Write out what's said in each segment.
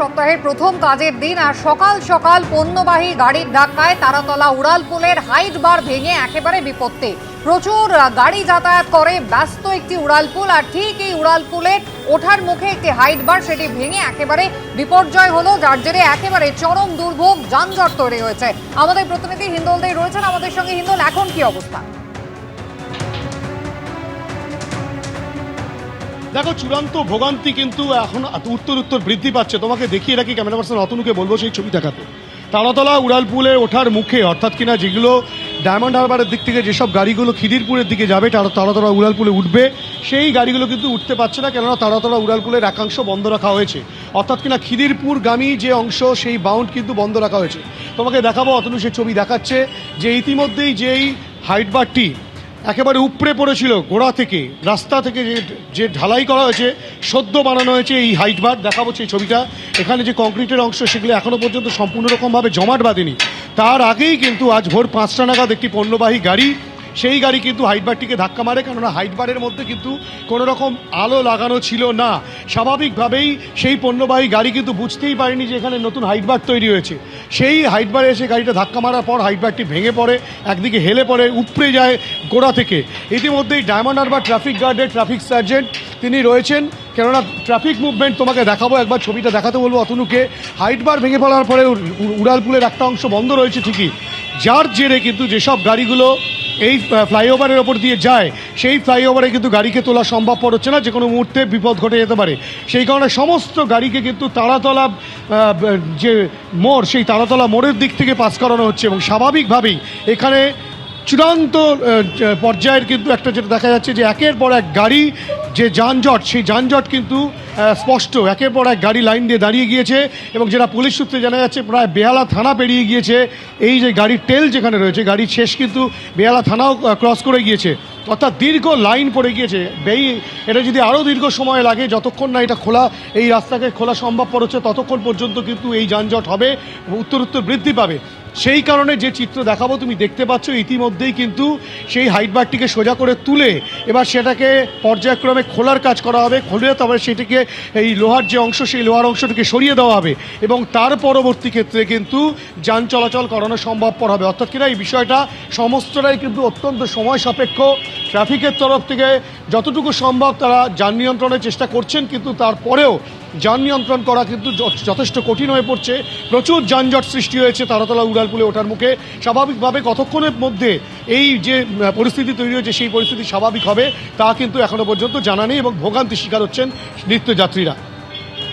সপ্তাহের প্রথম কাজের দিন আর সকাল সকাল পণ্যবাহী গাড়ির ধাক্কায় তারাতলা উড়ালপুলের হাইট বার ভেঙে একেবারে বিপত্তি। প্রচুর গাড়ি যাতায়াত করে ব্যস্ত একটি উড়ালপুল আর ঠিক এই উড়ালপুলের ওঠার মুখে একটি হাইট বার সেটি ভেঙে একেবারে বিপর্যয় হলো, যার জেরে একেবারে চরম দুর্ভোগ, যানজট তৈরি হয়েছে। আমাদের প্রতিনিধি হিন্দোল দেই রয়েছেন। আমাদের সঙ্গে হিন্দোল, এখন কি অবস্থা? দেখো, চূড়ান্ত ভোগান্তি কিন্তু এখন উত্তর উত্তর বৃদ্ধি পাচ্ছে। তোমাকে দেখিয়ে রাখি ক্যামেরা পার্সন অতনুকে বলব সেই ছবি দেখাতে। তারাতলা, উড়ালপুলে ওঠার মুখে অর্থাৎ কিনা যেগুলো ডায়মন্ড হারবারের দিক থেকে যেসব গাড়িগুলো খিদিরপুরের দিকে যাবে, তারা তারাতলা, উড়ালপুলে উঠবে, সেই গাড়িগুলো কিন্তু উঠতে পারছে না, কেননা তারাতলা, উড়ালপুলের একাংশ বন্ধ রাখা হয়েছে। অর্থাৎ কিনা খিদিরপুরগামী যে অংশ, সেই বাউন্ড কিন্তু বন্ধ রাখা হয়েছে। তোমাকে দেখাবো, অতনু সেই ছবি দেখাচ্ছে যে ইতিমধ্যেই যেই হাইট বারটি একেবারে উপড়ে পড়েছিল গোড়া থেকে, রাস্তা থেকে যে যে ঢালাই করা হয়েছে, সদ্য বানানো হয়েছে এই হাইট বার। দেখাবো সেই ছবিটা। এখানে যে কংক্রিটের অংশ, সেগুলো এখনও পর্যন্ত সম্পূর্ণ রকমভাবে জমাট বাঁধেনি। তার আগেই কিন্তু আজ ভোর পাঁচটা নাগাদ একটি পণ্যবাহী গাড়ি সেই গাড়ি কিন্তু হাইটবারটিকে ধাক্কা মারে, কেননা হাইটবারের মধ্যে কিন্তু কোনো রকম আলো লাগানো ছিল না। স্বাভাবিকভাবেই সেই পণ্যবাহী গাড়ি কিন্তু বুঝতেই পারেনি যে এখানে নতুন হাইটবার তৈরি হয়েছে। সেই হাইট বারে এসে গাড়িটা ধাক্কা মারার পর হাইটবারটি ভেঙে পড়ে, একদিকে হেলে পড়ে, উপড়ে যায় গোড়া থেকে। ইতিমধ্যেই ডায়মন্ড হারবার ট্রাফিক গার্ডের ট্রাফিক সার্জেন্ট তিনি রয়েছেন। কেননা ট্রাফিক মুভমেন্ট তোমাকে দেখাবো, একবার ছবিটা দেখাতে বলব অতনুকে। হাইটবার ভেঙে পড়ার পরে উড়ালপুলের একটা অংশ বন্ধ রয়েছে ঠিকই। যার জেরে কিন্তু যেসব গাড়িগুলো এই ফ্লাইওভারের ওপর দিয়ে যায়, সেই ফ্লাইওভারে কিন্তু গাড়িকে তোলা সম্ভবপর হচ্ছে না, যে কোনো মুহূর্তে বিপদ ঘটে যেতে পারে। সেই কারণে সমস্ত গাড়িকে কিন্তু তাড়াতলা যে মোড়, সেই তারাতলা মোড়ের দিক থেকে পাস করানো হচ্ছে এবং স্বাভাবিকভাবেই এখানে চূড়ান্ত পর্যায়ের কিন্তু একটা যেটা দেখা যাচ্ছে যে একের পর এক গাড়ি, যে যানজট, সেই যানজট কিন্তু স্পষ্ট। একের পর এক গাড়ি লাইন দিয়ে দাঁড়িয়ে গিয়েছে এবং যেটা পুলিশ সূত্রে জানা যাচ্ছে, প্রায় বেহালা থানা পেরিয়ে গিয়েছে। এই যে গাড়ির টেল যেখানে রয়েছে, গাড়ির শেষ কিন্তু বেহালা থানাও ক্রস করে গিয়েছে। অর্থাৎ দীর্ঘ লাইন পড়ে গিয়েছে। বেই, এটা যদি আরও দীর্ঘ সময় লাগে, যতক্ষণ না এটা খোলা, এই রাস্তাকে খোলা সম্ভবপর হচ্ছে, ততক্ষণ পর্যন্ত কিন্তু এই যানজট হবে, উত্তর উত্তর বৃদ্ধি পাবে। সেই কারণে যে চিত্র দেখাবো তুমি দেখতে পাচ্ছ, ইতিমধ্যেই কিন্তু সেই হাইটবারটিকে সোজা করে তুলে এবার সেটাকে পর্যায়ক্রমে খোলার কাজ করা হবে। খুলে তারপরে সেটিকে এই লোহার যে অংশ, সেই লোহার অংশটিকে সরিয়ে দেওয়া হবে এবং তার পরবর্তী ক্ষেত্রে কিন্তু যান চলাচল করানো সম্ভবপর হবে। অর্থাৎ কিনা এই বিষয়টা সমস্তটাই কিন্তু অত্যন্ত সময় সাপেক্ষ। ট্রাফিকের তরফ থেকে যতটুকু সম্ভব তারা যান নিয়ন্ত্রণের চেষ্টা করছেন, কিন্তু তারপরেও যান নিয়ন্ত্রণ করা কিন্তু যথেষ্ট কঠিন হয়ে পড়ছে। প্রচুর যানজট সৃষ্টি হয়েছে তারাতলা, উড়ালপুলে ওঠার মুখে। স্বাভাবিকভাবে কতক্ষণের মধ্যে এই যে পরিস্থিতি তৈরি হয়েছে, সেই পরিস্থিতি স্বাভাবিক হবে, তা কিন্তু এখনও পর্যন্ত জানা নেই এবং ভোগান্তি শিকার হচ্ছেন নিত্যযাত্রীরা।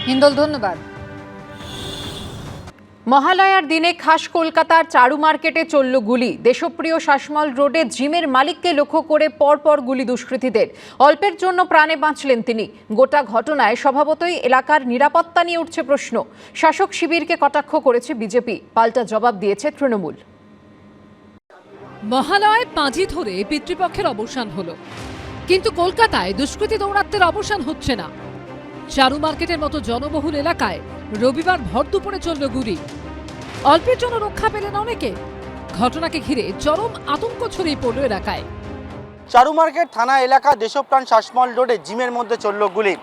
হিন্দল, ধন্যবাদ। মহালয়ার দিনে খাস কলকাতার চারু মার্কেটে চলল গুলি। দেশপ্রিয় শাসমল রোডে জিমের মালিককে লক্ষ্য করে পরপর গুলি দুষ্কৃতীদের। অল্পের জন্য প্রাণে বাঁচলেন তিনি। গোটা ঘটনায় স্বভাবতই এলাকার নিরাপত্তা নিয়ে উঠছে প্রশ্ন। শাসক শিবিরকে কটাক্ষ করেছে বিজেপি। পাল্টা জবাব দিয়েছে তৃণমূল। মহালয় পাঁজি ধরে পিতৃপক্ষের অবসান হলো। কিন্তু কলকাতায় দুষ্কৃতী দৌরাত্মের অবসান হচ্ছে না। চারু মার্কেটের মতো জনবহুল এলাকায় রবিবার ভর দুপুরে চলল গুলি। অল্পের জন্য রক্ষা পেলেন অনেকে। ঘটনাকে ঘিরে চরম আতঙ্ক ছড়িয়ে পড়ল এলাকায়। চারু মার্কেট থানা এলাকা দেশপ্রাণ শাসমল রোডে জিমের মধ্যে চলল গুলি।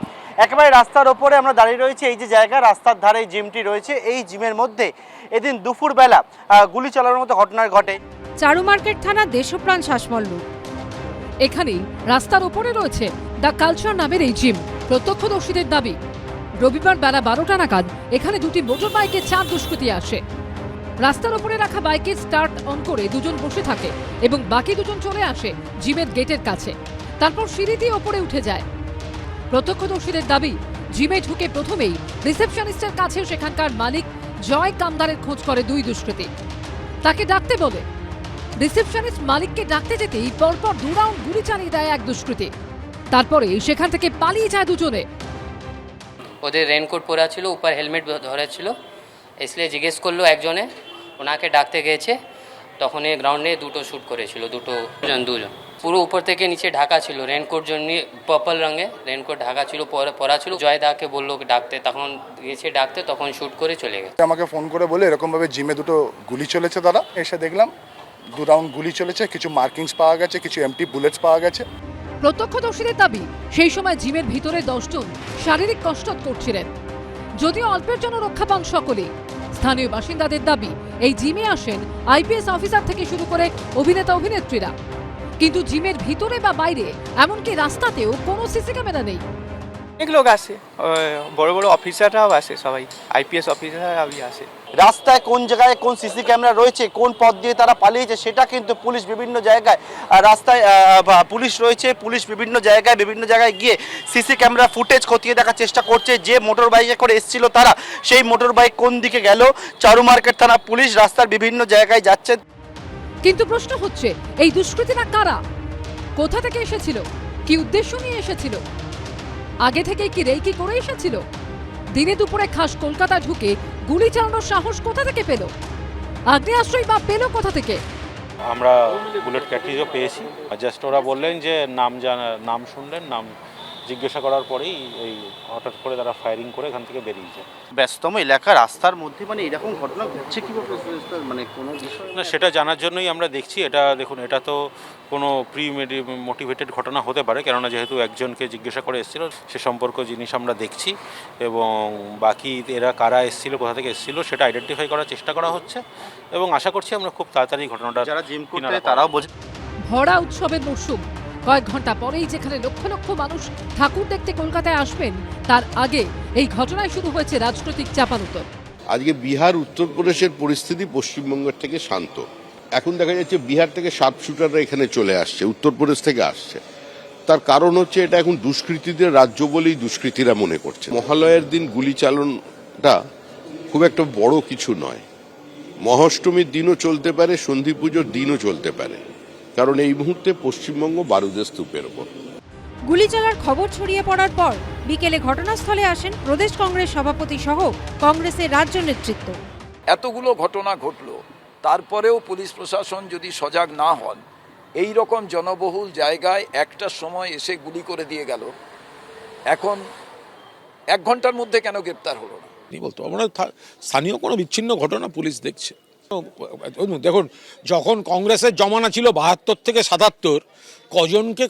একেবারে রাস্তার ওপরে আমরা দাঁড়িয়ে রয়েছি এই যে জায়গা রাস্তার ধারে জিমটি রয়েছে। এই জিমের মধ্যে এদিন দুপুরবেলা গুলি চালানোর মতো ঘটনা ঘটে। চারু মার্কেট থানা দেশপ্রাণ শাসমল রোড। এখানেই রাস্তার ওপরে রয়েছে দ্য কালচার নামের এই জিম প্রত্যক্ষদর্শীদের দাবি। রবিবার বেলা বারোটা নাগাদ এখানে দুটি মোটর বাইকে চার দুষ্কৃতী আসে। রাস্তার ওপরে রাখা বাইকে স্টার্ট অন করে দুজন বসে থাকে এবং বাকি দুজন চলে আসে জিমের গেটের কাছে তারপর সিঁড়ি দিয়ে ওপরে উঠে যায় প্রত্যক্ষদর্শীদের দাবি জিমে ঢুকে প্রথমেই রিসেপশনিস্টের কাছে সেখানকার মালিক জয় কামদারের খোঁজ করে দুই দুষ্কৃতী তাকে ডাকতে বলে রিসেপশনিস্ট মালিককে ডাকতে যেতেই পরপর দু রাউন্ড গুলি চালিয়ে দেয় এক দুষ্কৃতী তারপরে সেখান থেকে পালিয়ে যায় দুজনে ওদের রেনকোট পরা ছিল উপর হেলমেট ধরে ছিল इसलिए জিজ্ঞেস করলো একজনে ওনাকে ডাকতে গেছে তখন এই গ্রাউন্ডে দুটো শ্যুট করেছিল দুটো জন দুজন। পুরো উপর থেকে নিচে ঢাকা ছিল রেনকোট জন্য পার্পল রঙে রেনকোট ঢাকা ছিল পরা- পরা ছিল। জয় দাকে বলল ডাকতে তখন গেছে ডাকতে তখন শ্যুট করে চলে গেছে। আমাকে ফোন করে বলে এরকমভাবে জিমে দুটো গুলি চলেছে তারা এসে দেখলাম দু রাউন্ড গুলি চলেছে কিছু মার্কিংস পাওয়া গেছে কিছু এমটি বুলেটস পাওয়া গেছে। প্রত্যক্ষদর্শীদের দাবি সেই সময় জিমের ভিতরে দশজন শারীরিক কসরত করছিলেন। যদিও অল্পের জন্য রক্ষা পান সকলে স্থানীয় বাসিন্দাদের দাবি, এই জিমে আসেন আইপিএস অফিসার থেকে শুরু করে অভিনেতা অভিনেত্রীরা। কিন্তু জিমের ভিতরে বা বাইরে এমনকি রাস্তাতেও কোনো সিসি ক্যামেরা নেই। অনেক লোক আসে বড় বড় অফিসাররাও আসে সবাই। আইপিএস অফিসাররাও আসে রাস্তায় কোন জায়গায় কোন সিসি ক্যামেরা রয়েছে কোন পথ দিয়ে তারা পালিয়েছে সেটা কিন্তু পুলিশ বিভিন্ন জায়গায় রাস্তায় পুলিশ রয়েছে পুলিশ বিভিন্ন জায়গায় বিভিন্ন জায়গায় গিয়ে সিসি ক্যামেরা ফুটেজ খতিয়ে দেখার চেষ্টা করছে যে মোটর বাইকে করে এসেছিল তারা সেই মোটর বাইক কোন দিকে গেল? চারু মার্কেট থানা পুলিশ রাস্তার বিভিন্ন জায়গায় যাচ্ছে কিন্তু প্রশ্ন হচ্ছে এই দুষ্কৃতীরা কারা? কোথা থেকে এসেছিল? কি উদ্দেশ্য নিয়ে এসেছিল? আগে থেকে কি রেকি করে এসেছিল? দিনে দুপুরে খাস কলকাতা ঢুকে গুলি চালানোর সাহস কোথা থেকে পেল? আগ্নেয়াস্ত্রই বা পেল কোথা থেকে? আমরা বুলেট ক্যাটরিজও পেয়েছি। জাস্ট ওরা বললেন যে নাম জানা নাম শুনলেন নাম জিজ্ঞাসা করার পরেই এই হঠাৎ করে তারা ফায়ারিং করে এখান থেকে বেরিয়ে যায়। ব্যস্তম এলাকা রাস্তার মধ্যে মানে এরকম ঘটনা ঘটছে কীভাবে? মানে কোনো বিষয় না সেটা জানার জন্যই আমরা দেখছি। এটা দেখুন এটা তো কোনো প্রি মোটিভেটেড ঘটনা হতে পারে কেননা যেহেতু একজনকে জিজ্ঞাসা করে এসেছিল সে সম্পর্ক জিনিস আমরা দেখছি এবং বাকি এরা কারা এসেছিল কোথা থেকে এসেছিল সেটা আইডেন্টিফাই করার চেষ্টা করা হচ্ছে এবং আশা করছি আমরা খুব তাড়াতাড়ি ঘটনাটা যারা জিম করতে কিনারা তারাও বোঝে। ভরা উৎসবের মরশুম কয়েক ঘণ্টা পরেই যেখানে লক্ষ লক্ষ মানুষ ঠাকুর দেখতে কলকাতায় আসবেন তার আগে এই ঘটনায় শুরু হয়েছে রাজনৈতিক চাপানুতর। আজকে বিহার উত্তরপ্রদেশের পরিস্থিতি পশ্চিমবঙ্গের থেকে শান্ত। এখন দেখা যাচ্ছে বিহার থেকে শার্প শুটাররা এখানে চলে আসছে উত্তরপ্রদেশ থেকে আসছে। তার কারণ হচ্ছে এটা এখন দুষ্কৃতীদের রাজ্য বলেই দুষ্কৃতীরা মনে করছে। মহালয়ের দিন গুলি চালনটা খুব একটা বড় কিছু নয়। মহাষ্টমীর দিনও চলতে পারে সন্ধি পুজোর দিনও চলতে পারে। কারণ এই মুহূর্তে পশ্চিমবঙ্গ বারুদের স্তূপের ওপর। গুলি চলার খবর ছড়িয়ে পড়ার পর বিকেলে ঘটনাস্থলে আসেন প্রদেশ কংগ্রেস সভাপতি সহ কংগ্রেসের রাজ্য নেতৃত্ব। এতগুলো ঘটনা ঘটলো। তারপরেও পুলিশ প্রশাসন যদি সজাগ না হন এই রকম জনবহুল জায়গায় একটা সময় এসে গুলি করে দিয়ে গেল। এখন এক ঘণ্টার মধ্যে কেন গ্রেপ্তার হলো না? কি বলতো? আমরা স্থানীয় কোনো বিচ্ছিন্ন ঘটনা পুলিশ দেখছে। দেখুন যখন কংগ্রেসের জমানা ছিল বাহাত্তর থেকে সাতাত্তর কজনকে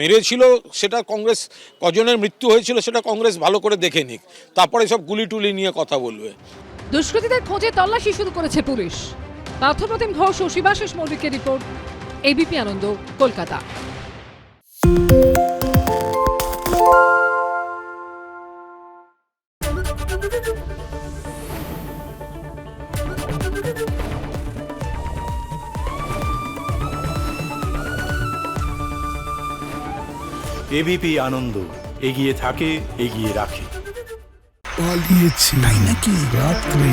মেরেছিল সেটা কংগ্রেস কজনের মৃত্যু হয়েছিল সেটা কংগ্রেস ভালো করে দেখে নিক। তারপরে সব গুলি টুলি নিয়ে কথা বলবে। দুষ্কৃতীদের খোঁজে তল্লাশি শুরু করেছে পুলিশ। পার্থপ্রতিম ঘোষ ও শিবাশিস মল্লিকের report ABP Ananda Kolkata. ABP Ananda এগিয়ে থাকে এগিয়ে রাখে। পালিয়েছে। নাকি? রাত্রে।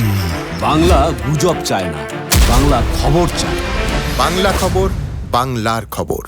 বাংলা গুজব চায় না। বাংলা খবর চায় বাংলা খবর বাংলার খবর।